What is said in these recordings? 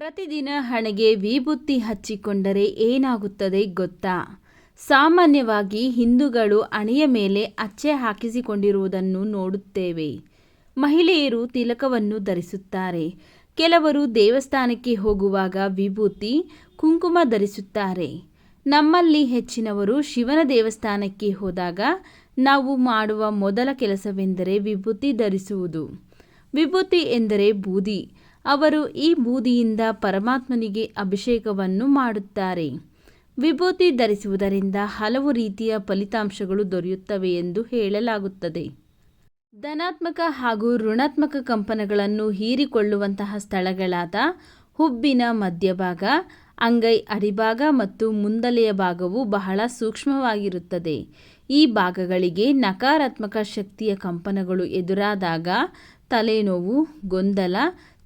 ಪ್ರತಿದಿನ ಹಣೆಗೆ ವಿಭೂತಿ ಹಚ್ಚಿಕೊಂಡರೆ ಏನಾಗುತ್ತದೆ ಗೊತ್ತಾ? ಸಾಮಾನ್ಯವಾಗಿ ಹಿಂದೂಗಳು ಹಣೆಯ ಮೇಲೆ ಅಚ್ಚೆ ಹಾಕಿಸಿಕೊಂಡಿರುವುದನ್ನು ನೋಡುತ್ತೇವೆ. ಮಹಿಳೆಯರು ತಿಲಕವನ್ನು ಧರಿಸುತ್ತಾರೆ. ಕೆಲವರು ದೇವಸ್ಥಾನಕ್ಕೆ ಹೋಗುವಾಗ ವಿಭೂತಿ, ಕುಂಕುಮ ಧರಿಸುತ್ತಾರೆ. ನಮ್ಮಲ್ಲಿ ಹೆಚ್ಚಿನವರು ಶಿವನ ದೇವಸ್ಥಾನಕ್ಕೆ ಹೋದಾಗ ನಾವು ಮಾಡುವ ಮೊದಲ ಕೆಲಸವೆಂದರೆ ವಿಭೂತಿ ಧರಿಸುವುದು. ವಿಭೂತಿ ಎಂದರೆ ಬೂದಿ. ಅವರು ಈ ಬೂದಿಯಿಂದ ಪರಮಾತ್ಮನಿಗೆ ಅಭಿಷೇಕವನ್ನು ಮಾಡುತ್ತಾರೆ. ವಿಭೂತಿ ಧರಿಸುವುದರಿಂದ ಹಲವು ರೀತಿಯ ಫಲಿತಾಂಶಗಳು ದೊರೆಯುತ್ತವೆ ಎಂದು ಹೇಳಲಾಗುತ್ತದೆ. ಧನಾತ್ಮಕ ಹಾಗೂ ಋಣಾತ್ಮಕ ಕಂಪನಗಳನ್ನು ಹೀರಿಕೊಳ್ಳುವಂತಹ ಸ್ಥಳಗಳಾದ ಹುಬ್ಬಿನ ಮಧ್ಯಭಾಗ, ಅಂಗೈ ಅಡಿಭಾಗ ಮತ್ತು ಮುಂದಲೆಯ ಭಾಗವು ಬಹಳ ಸೂಕ್ಷ್ಮವಾಗಿರುತ್ತದೆ. ಈ ಭಾಗಗಳಿಗೆ ನಕಾರಾತ್ಮಕ ಶಕ್ತಿಯ ಕಂಪನಗಳು ಎದುರಾದಾಗ ತಲೆನೋವು, ಗೊಂದಲ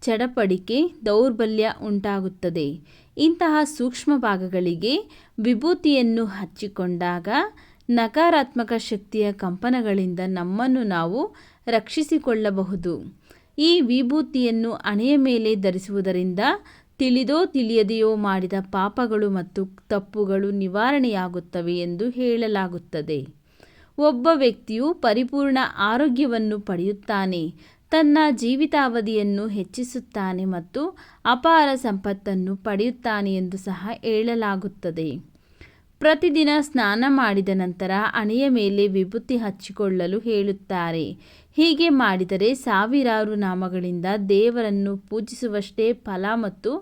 ಚಡಪಡಿಕೆ ದೌರ್ಬಲ್ಯ ಉಂಟಾಗುತ್ತದೆ. ಇಂತಹ ಸೂಕ್ಷ್ಮ ಭಾಗಗಳಿಗೆ ವಿಭೂತಿಯನ್ನು ಹಚ್ಚಿಕೊಂಡಾಗ ನಕಾರಾತ್ಮಕ ಶಕ್ತಿಯ ಕಂಪನಗಳಿಂದ ನಮ್ಮನ್ನು ನಾವು ರಕ್ಷಿಸಿಕೊಳ್ಳಬಹುದು. ಈ ವಿಭೂತಿಯನ್ನು ಹಣೆಯ ಮೇಲೆ ಧರಿಸುವುದರಿಂದ ತಿಳಿದೋ ತಿಳಿಯದೆಯೋ ಮಾಡಿದ ಪಾಪಗಳು ಮತ್ತು ತಪ್ಪುಗಳು ನಿವಾರಣೆಯಾಗುತ್ತವೆ ಎಂದು ಹೇಳಲಾಗುತ್ತದೆ. ಒಬ್ಬ ವ್ಯಕ್ತಿಯು ಪರಿಪೂರ್ಣ ಆರೋಗ್ಯವನ್ನು ಪಡೆಯುತ್ತಾನೆ. ತನ್ನ ಜೀವಿತಾವಧಿಯನ್ನು ಹೆಚ್ಚಿಸುತ್ತಾನೆ ಮತ್ತು ಅಪಾರ ಸಂಪತ್ತನ್ನು ಪಡೆಯುತ್ತಾನೆ ಎಂದು ಸಹ ಹೇಳಲಾಗುತ್ತದೆ. ಪ್ರತಿದಿನ ಸ್ನಾನ ಮಾಡಿದ ನಂತರ ಹಣೆಯ ಮೇಲೆ ವಿಭೂತಿ ಹಚ್ಚಿಕೊಳ್ಳಲು ಹೇಳುತ್ತಾರೆ. ಹೀಗೆ ಮಾಡಿದರೆ ಸಾವಿರಾರು ನಾಮಗಳಿಂದ ದೇವರನ್ನು ಪೂಜಿಸುವಷ್ಟೇ ಫಲ ಮತ್ತು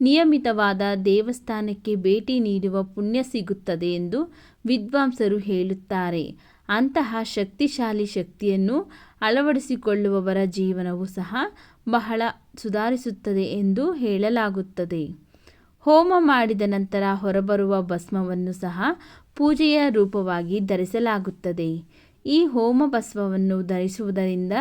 ನಿಯಮಿತವಾದ ದೇವಸ್ಥಾನಕ್ಕೆ ಭೇಟಿ ನೀಡುವ ಪುಣ್ಯ ಸಿಗುತ್ತದೆ ಎಂದು ವಿದ್ವಾಂಸರು ಹೇಳುತ್ತಾರೆ. ಅಂತಹ ಶಕ್ತಿಶಾಲಿ ಶಕ್ತಿಯನ್ನು ಅಳವಡಿಸಿಕೊಳ್ಳುವವರ ಜೀವನವು ಸಹ ಬಹಳ ಸುಧಾರಿಸುತ್ತದೆ ಎಂದು ಹೇಳಲಾಗುತ್ತದೆ. ಹೋಮ ಮಾಡಿದ ನಂತರ ಹೊರಬರುವ ಭಸ್ಮವನ್ನು ಸಹ ಪೂಜೆಯ ರೂಪವಾಗಿ ಧರಿಸಲಾಗುತ್ತದೆ. ಈ ಹೋಮ ಭಸ್ಮವನ್ನು ಧರಿಸುವುದರಿಂದ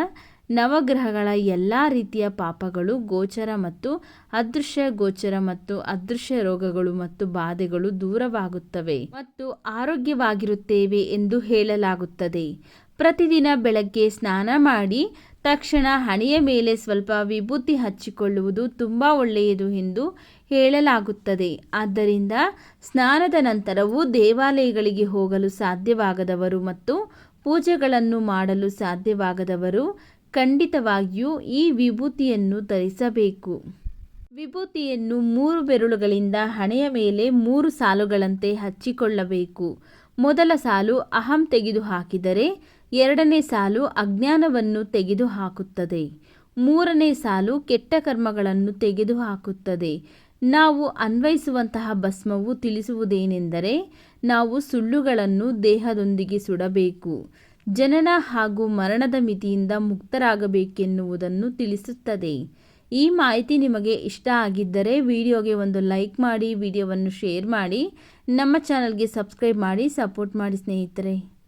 ನವಗ್ರಹಗಳ ಎಲ್ಲ ರೀತಿಯ ಪಾಪಗಳು, ಗೋಚರ ಮತ್ತು ಅದೃಶ್ಯ ಗೋಚರ ಮತ್ತು ಅದೃಶ್ಯ ರೋಗಗಳು ಮತ್ತು ಬಾಧೆಗಳು ದೂರವಾಗುತ್ತವೆ ಮತ್ತು ಆರೋಗ್ಯವಾಗಿರುತ್ತೇವೆ ಎಂದು ಹೇಳಲಾಗುತ್ತದೆ. ಪ್ರತಿದಿನ ಬೆಳಗ್ಗೆ ಸ್ನಾನ ಮಾಡಿ, ತಕ್ಷಣ ಹಣೆಯ ಮೇಲೆ ಸ್ವಲ್ಪ ವಿಭೂತಿ ಹಚ್ಚಿಕೊಳ್ಳುವುದು ತುಂಬ ಒಳ್ಳೆಯದು ಎಂದು ಹೇಳಲಾಗುತ್ತದೆ. ಆದ್ದರಿಂದ ಸ್ನಾನದ ನಂತರವೂ ದೇವಾಲಯಗಳಿಗೆ ಹೋಗಲು ಸಾಧ್ಯವಾಗದವರು ಮತ್ತು ಪೂಜೆಗಳನ್ನು ಮಾಡಲು ಸಾಧ್ಯವಾಗದವರು ಖಂಡಿತವಾಗಿಯೂ ಈ ವಿಭೂತಿಯನ್ನು ಧರಿಸಬೇಕು. ವಿಭೂತಿಯನ್ನು ಮೂರು ಬೆರಳುಗಳಿಂದ ಹಣೆಯ ಮೇಲೆ ಮೂರು ಸಾಲುಗಳಂತೆ ಹಚ್ಚಿಕೊಳ್ಳಬೇಕು. ಮೊದಲ ಸಾಲು ಅಹಂ ತೆಗೆದುಹಾಕಿದರೆ ಎರಡನೇ ಸಾಲು ಅಜ್ಞಾನವನ್ನು ತೆಗೆದುಹಾಕುತ್ತದೆ. ಮೂರನೇ ಸಾಲು ಕೆಟ್ಟ ಕರ್ಮಗಳನ್ನು ತೆಗೆದುಹಾಕುತ್ತದೆ. ನಾವು ಅನ್ವಯಿಸುವಂತಹ ಭಸ್ಮವು ತಿಳಿಸುವುದೇನೆಂದರೆ ನಾವು ಸುಳ್ಳುಗಳನ್ನು ದೇಹದೊಂದಿಗೆ ಸುಡಬೇಕು. ಜನನ ಹಾಗೂ ಮರಣದ ಮಿತಿಯಿಂದ ಮುಕ್ತರಾಗಬೇಕೆನ್ನುವುದನ್ನು ತಿಳಿಸುತ್ತದೆ. ಈ ಮಾಹಿತಿ ನಿಮಗೆ ಇಷ್ಟ ಆಗಿದ್ದರೆ ವಿಡಿಯೋಗೆ ಒಂದು ಲೈಕ್ ಮಾಡಿ, ವಿಡಿಯೋವನ್ನು ಶೇರ್ ಮಾಡಿ, ನಮ್ಮ ಚಾನಲ್ಗೆ ಸಬ್ಸ್ಕ್ರೈಬ್ ಮಾಡಿ, ಸಪೋರ್ಟ್ ಮಾಡಿ ಸ್ನೇಹಿತರೆ.